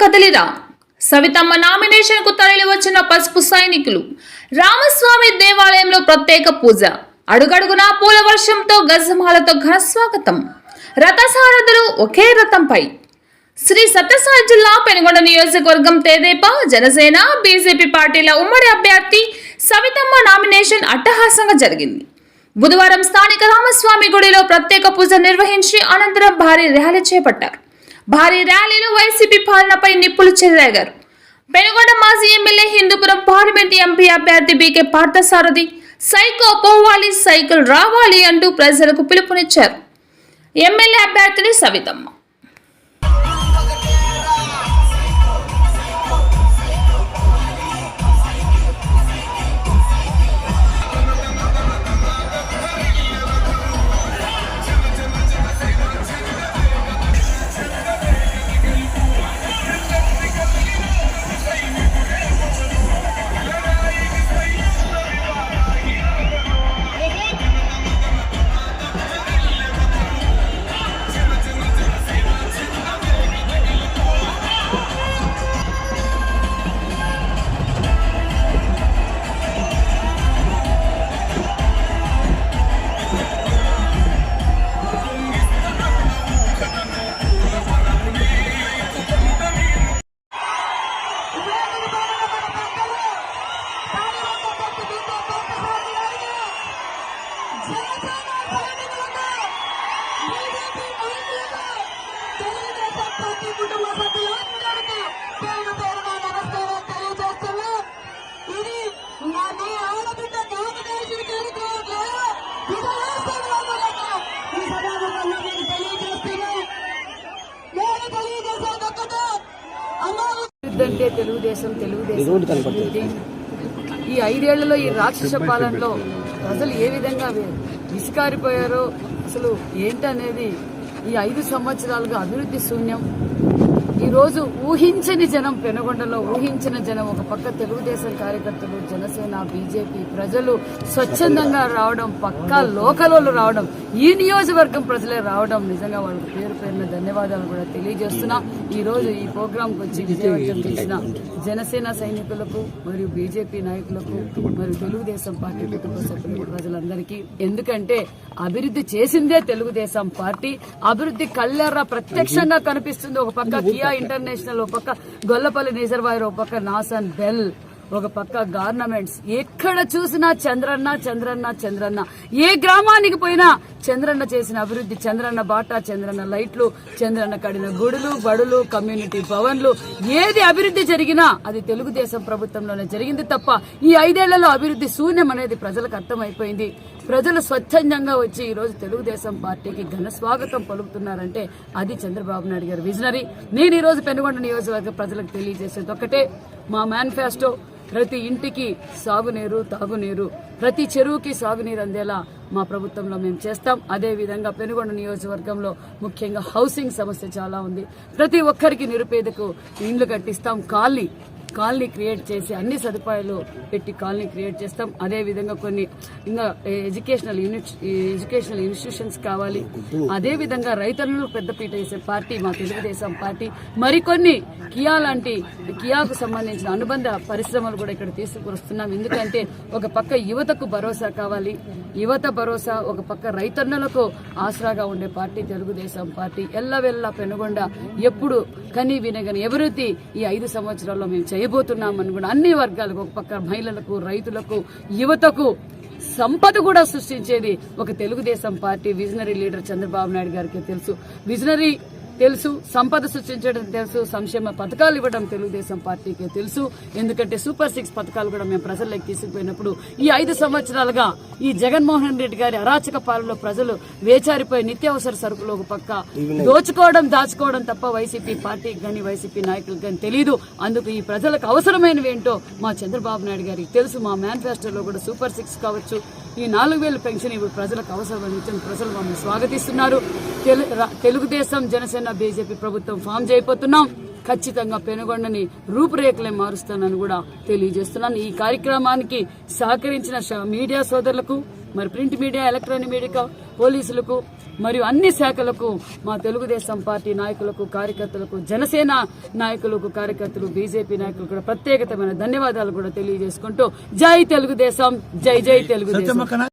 కదలిరా. సవితమ్మ నామినేషన్కు తరలి వచ్చిన పసుపు సైనికులు రామస్వామి దేవాలయంలో ప్రత్యేక పూజ అడుగడుగునా పూల వర్షంతో గజమాలతో ఘన స్వాగతం. రథసారథులు ఒకే రథంపై. శ్రీ సత్యసాయి జిల్లా పెనుగొండ నియోజకవర్గం తేదేపా జనసేన బీజేపీ పార్టీల ఉమ్మడి అభ్యర్థి సవితమ్మ నామినేషన్ అట్టహాసంగా జరిగింది. బుధవారం స్థానిక రామస్వామి గుడిలో ప్రత్యేక పూజ నిర్వహించి అనంతరం భారీ ర్యాలీ చేపట్టారు. భారీ ర్యాలీలో వైసీపీ పాలనపై నిప్పులు చెలరేగారు. పెనుగొండ మాజీ ఎమ్మెల్యే హిందూపురం పార్లమెంట్ ఎంపీ అభ్యర్థి బీకే పార్థసారథి సైకో పోవాలి సైకిల్ రావాలి అంటూ ప్రజలకు పిలుపునిచ్చారు. ఎమ్మెల్యే అభ్యర్థిని సవితమ్మ. అంటే తెలుగుదేశం తెలుగుదేశం. ఈ ఐదేళ్ళలో ఈ రాక్షస పాలనలో ప్రజలు ఏ విధంగా విసికారిపోయారో అసలు ఏంటనేది ఈ ఐదు సంవత్సరాలుగా అభివృద్ధి శూన్యం. ఈ రోజు ఊహించని జనం పెనుగొండలో ఊహించిన జనం ఒక పక్క తెలుగుదేశం కార్యకర్తలు జనసేన బీజేపీ ప్రజలు స్వచ్ఛందంగా రావడం పక్కా లోకలోలు రావడం ఈ నియోజకవర్గం ప్రజలే రావడం నిజంగా వాళ్ళకి పేరు పేరున ధన్యవాదాలు కూడా తెలియజేస్తున్నా. ఈ రోజు ఈ ప్రోగ్రాం వచ్చి విజయవంతం చేసిన జనసేన సైనికులకు మరియు బీజేపీ నాయకులకు మరియు తెలుగుదేశం పార్టీ కుటుంబ సభ్యులకు ప్రజలందరికీ. ఎందుకంటే అభివృద్ధి చేసిందే తెలుగుదేశం పార్టీ. అభివృద్ధి కళ్ళెర్ర ప్రత్యక్షంగా కనిపిస్తుంది ఒక పక్క కియా ఇండియా ఇంటర్నేషనల్ ఒక పక్క గొల్లపల్లి రిజర్వాయర్ ఒక పక్క నాసన్ బెల్. ఒక పక్క గవర్నమెంట్స్ ఎక్కడ చూసినా చంద్రన్న చంద్రన్న చంద్రన్న. ఏ గ్రామానికి పోయినా చంద్రన్న చేసిన అభివృద్ధి చంద్రన్న బాట చంద్రన్న లైట్లు చంద్రన్న కడిన గుడులు బడులు కమ్యూనిటీ భవన్లు. ఏది అభివృద్ధి జరిగినా అది తెలుగుదేశం ప్రభుత్వంలోనే జరిగింది తప్ప ఈ ఐదేళ్ళలో అభివృద్ధి శూన్యం అనేది ప్రజలకు అర్థమైపోయింది. ప్రజలు స్వచ్ఛందంగా వచ్చి ఈరోజు తెలుగుదేశం పార్టీకి ఘన స్వాగతం పలుకుతున్నారంటే అది చంద్రబాబు నాయుడు గారు విజనరీ. నేను ఈరోజు పెనుగొండ నియోజకవర్గ ప్రజలకు తెలియజేసేది ఒకటే మా మేనిఫెస్టో ప్రతి ఇంటికి సాగునీరు తాగునీరు ప్రతి చెరువుకి సాగునీరు అందేలా మా ప్రభుత్వంలో మేము చేస్తాం. అదే విధంగా పెనుగొండ నియోజకవర్గంలో ముఖ్యంగా హౌసింగ్ సమస్య చాలా ఉంది. ప్రతి ఒక్కరికి నిరుపేదకు ఇండ్లు కట్టిస్తాం. కాలనీ కాలనీ క్రియేట్ చేసి అన్ని సదుపాయాలు పెట్టి కాలనీ క్రియేట్ చేస్తాం. అదేవిధంగా కొన్ని ఇంకా ఎడ్యుకేషనల్ యూనిట్ ఎడ్యుకేషనల్ ఇన్స్టిట్యూషన్స్ కావాలి. అదేవిధంగా రైతులను పెద్దపీట వేసే పార్టీ మా తెలుగుదేశం పార్టీ మరికొన్ని కియా లాంటి కియాకు సంబంధించిన అనుబంధ పరిశ్రమలు కూడా ఇక్కడ తీసుకొస్తున్నాం ఎందుకంటే ఒక పక్క యువతకు భరోసా కావాలి. యువత భరోసా ఒక పక్క రైతన్నలకు ఆసరాగా ఉండే పార్టీ తెలుగుదేశం పార్టీ. ఎల్లవెల్లా పెనుగొండ ఎప్పుడు కని వినగని అభివృద్ధి ఈ ఐదు సంవత్సరాల్లో మేము చేయబోతున్నామని కూడా అన్ని వర్గాలకు ఒక పక్క మహిళలకు రైతులకు యువతకు సంపద కూడా సృష్టించేది ఒక Telugu Desam party visionary leader Chandrababu Naidu గారికి తెలుసు. విజనరీ తెలుసు సంపద సృష్టించడం తెలుసు సంక్షేమ పథకాలు ఇవ్వడం తెలుగుదేశం పార్టీకి తెలుసు. ఎందుకంటే సూపర్ సిక్స్ పథకాలు కూడా మేము ప్రజల్లోకి తీసుకుపోయినప్పుడు ఈ ఐదు సంవత్సరాలుగా ఈ జగన్మోహన్ రెడ్డి గారి అరాచక పాలనలో ప్రజలు వేచారిపోయి నిత్యావసర సరుకులు ఒక పక్క దోచుకోవడం దాచుకోవడం తప్ప వైసీపీ పార్టీకి కానీ వైసీపీ నాయకులకు కానీ తెలియదు అందుకు ఈ ప్రజలకు అవసరమైనవి ఏంటో మా చంద్రబాబు నాయుడు గారికి తెలుసు. మా మేనిఫెస్టోలో కూడా సూపర్ సిక్స్ కావచ్చు. ఈ నాలుగు వేల పెన్షన్ ఇప్పుడు ప్రజలకు అవసరం ప్రజలు మమ్మల్ని స్వాగతిస్తున్నారు. తెలు- తెలుగుదేశం జనసేన బీజేపీ ప్రభుత్వం ఫామ్ చేయబోతున్నాం. ఖచ్చితంగా పెనుగొండని రూపురేఖలే మారుస్తానని కూడా తెలియజేస్తున్నాను. ఈ కార్యక్రమానికి సహకరించిన మీడియా సోదరులకు మరి ప్రింట్ మీడియా ఎలక్ట్రానిక్ మీడియా పోలీసులకు మరియు అన్ని శాఖలకు మా తెలుగుదేశం పార్టీ నాయకులకు కార్యకర్తలకు జనసేన నాయకులకు కార్యకర్తలు బీజేపీ నాయకులు కూడా ప్రత్యేకతమైన ధన్యవాదాలు కూడా తెలియజేసుకుంటూ జై తెలుగుదేశం జై జై తెలుగుదేశం.